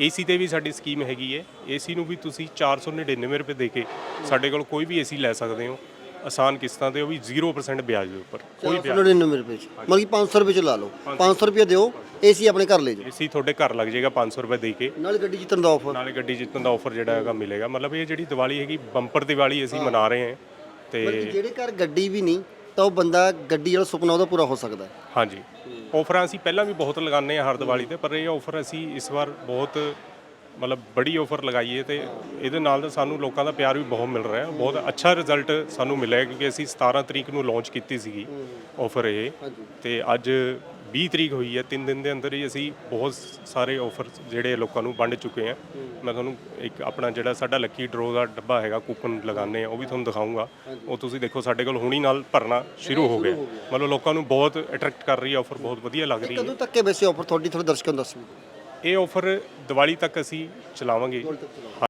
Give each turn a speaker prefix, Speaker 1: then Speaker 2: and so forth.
Speaker 1: AC ਤੇ ਵੀ ਸਾਡੀ scheme ਹੈਗੀ ਹੈ ਏਸੀ ਨੂੰ ਵੀ ਤੁਸੀਂ 499 ਰੁਪਏ ਦੇ ਕੇ ਸਾਡੇ ਕੋਲ ਕੋਈ ਵੀ ਏਸੀ ਲੈ ਸਕਦੇ ਹੋ। ਆਸਾਨ ਕਿਸ਼ਤਾਂ ਤੇ ਉਹ ਵੀ 0% ਵਿਆਜ ਦੇ ਉੱਪਰ ਕੋਈ ਵਿਆਜ
Speaker 2: 499 ਰੁਪਏ ਚ ਮਤਲਬ ਕਿ 500 ਰੁਪਏ ਚ ਲਾ ਲਓ। 500 ਰੁਪਏ ਦਿਓ ਏਸੀ ਆਪਣੇ ਘਰ ਲੈ ਜਾਓ।
Speaker 1: ਏਸੀ ਤੁਹਾਡੇ ਘਰ ਲੱਗ ਜਾਏਗਾ 500 ਰੁਪਏ ਦੇ ਕੇ।
Speaker 2: ਨਾਲ ਗੱਡੀ ਜਿੱਤਣ ਦਾ ਆਫਰ
Speaker 1: ਨਾਲੇ ਗੱਡੀ ਜਿੱਤਣ ਦਾ ਆਫਰ ਜਿਹੜਾ ਹੈਗਾ ਮਿਲੇਗਾ। ਮਤਲਬ ਇਹ ਜਿਹੜੀ ਦੀਵਾਲੀ ਹੈਗੀ ਬੰਪਰ ਦੀਵਾਲੀ ਅਸੀਂ ਮਨਾ ਰਹੇ ਹਾਂ। ਤੇ
Speaker 2: ਜਿਹੜੇ ਘਰ ਗੱਡੀ ਵੀ ਨਹੀਂ ਤਾਂ ਉਹ ਬੰਦਾ ਗੱਡੀ ਵਾਲਾ ਸੁਪਨਾ ਉਹਦਾ ਪੂਰਾ ਹੋ ਸਕਦਾ ਹੈ।
Speaker 1: ਹਾਂਜੀ। ਆਫਰਾਂ ਅਸੀਂ ਪਹਿਲਾਂ ਵੀ ਬਹੁਤ ਲਗਾਉਂਦੇ ਹਾਂ ਹਰ ਦੀਵਾਲੀ ਤੇ ਪਰ ਇਹ ਆਫਰ ਅਸੀਂ ਇਸ ਵਾਰ ਬਹੁਤ ਮਤਲਬ ਬੜੀ ਆਫਰ ਲਗਾਈ ਹੈ ਤੇ ਇਹਦੇ ਨਾਲ ਤਾਂ ਸਾਨੂੰ ਲੋਕਾਂ ਦਾ ਪਿਆਰ ਵੀ ਬਹੁਤ ਮਿਲ ਰਿਹਾ। ਹੈ ਬਹੁਤ ਅੱਛਾ ਰਿਜ਼ਲਟ ਸਾਨੂੰ ਮਿਲਿਆ ਕਿਉਂਕਿ ਅਸੀਂ 17 ਤਰੀਕ ਨੂੰ ਲਾਂਚ ਕੀਤੀ ਸੀਗੀ ਆਫਰ ਇਹ ਤੇ ਅੱਜ 20 ਤਰੀਕ ਹੋਈ ਹੈ 3 ਦਿਨ ਦੇ ਅੰਦਰ ਹੀ ਅਸੀਂ ਬਹੁਤ ਸਾਰੇ ਆਫਰ ਜਿਹੜੇ ਲੋਕਾਂ ਨੂੰ ਵੰਡ ਚੁੱਕੇ ਹਾਂ। ਮੈਂ ਤੁਹਾਨੂੰ ਇੱਕ ਆਪਣਾ ਜਿਹੜਾ ਸਾਡਾ ਲੱਕੀ ਡਰੋ ਦਾ ਡੱਬਾ ਹੈਗਾ ਕੂਪਨ ਲਗਾਉਂਦੇ ਆ ਉਹ ਵੀ ਤੁਹਾਨੂੰ ਦਿਖਾਊਂਗਾ। ਉਹ ਤੁਸੀਂ ਦੇਖੋ ਸਾਡੇ ਕੋਲ ਹੁਣੀ ਨਾਲ ਭਰਨਾ ਸ਼ੁਰੂ ਹੋ ਗਿਆ। ਮਤਲਬ ਲੋਕਾਂ ਨੂੰ ਬਹੁਤ ਅਟਰੈਕਟ ਕਰ ਰਹੀ ਹੈ ਆਫਰ ਬਹੁਤ ਵਧੀਆ ਲੱਗ ਰਹੀ ਹੈ।
Speaker 2: ਕਦੋਂ ਤੱਕ ਹੈ ਵੈਸੇ ਆਫਰ ਤੁਹਾਡੀ ਥੋੜੇ ਦਰਸ਼ਕਾਂ ਨੂੰ ਦੱਸੋ
Speaker 1: ਇਹ ਆਫਰ ਦੀਵਾਲੀ ਤੱਕ ਅਸੀਂ ਚਲਾਵਾਂਗੇ।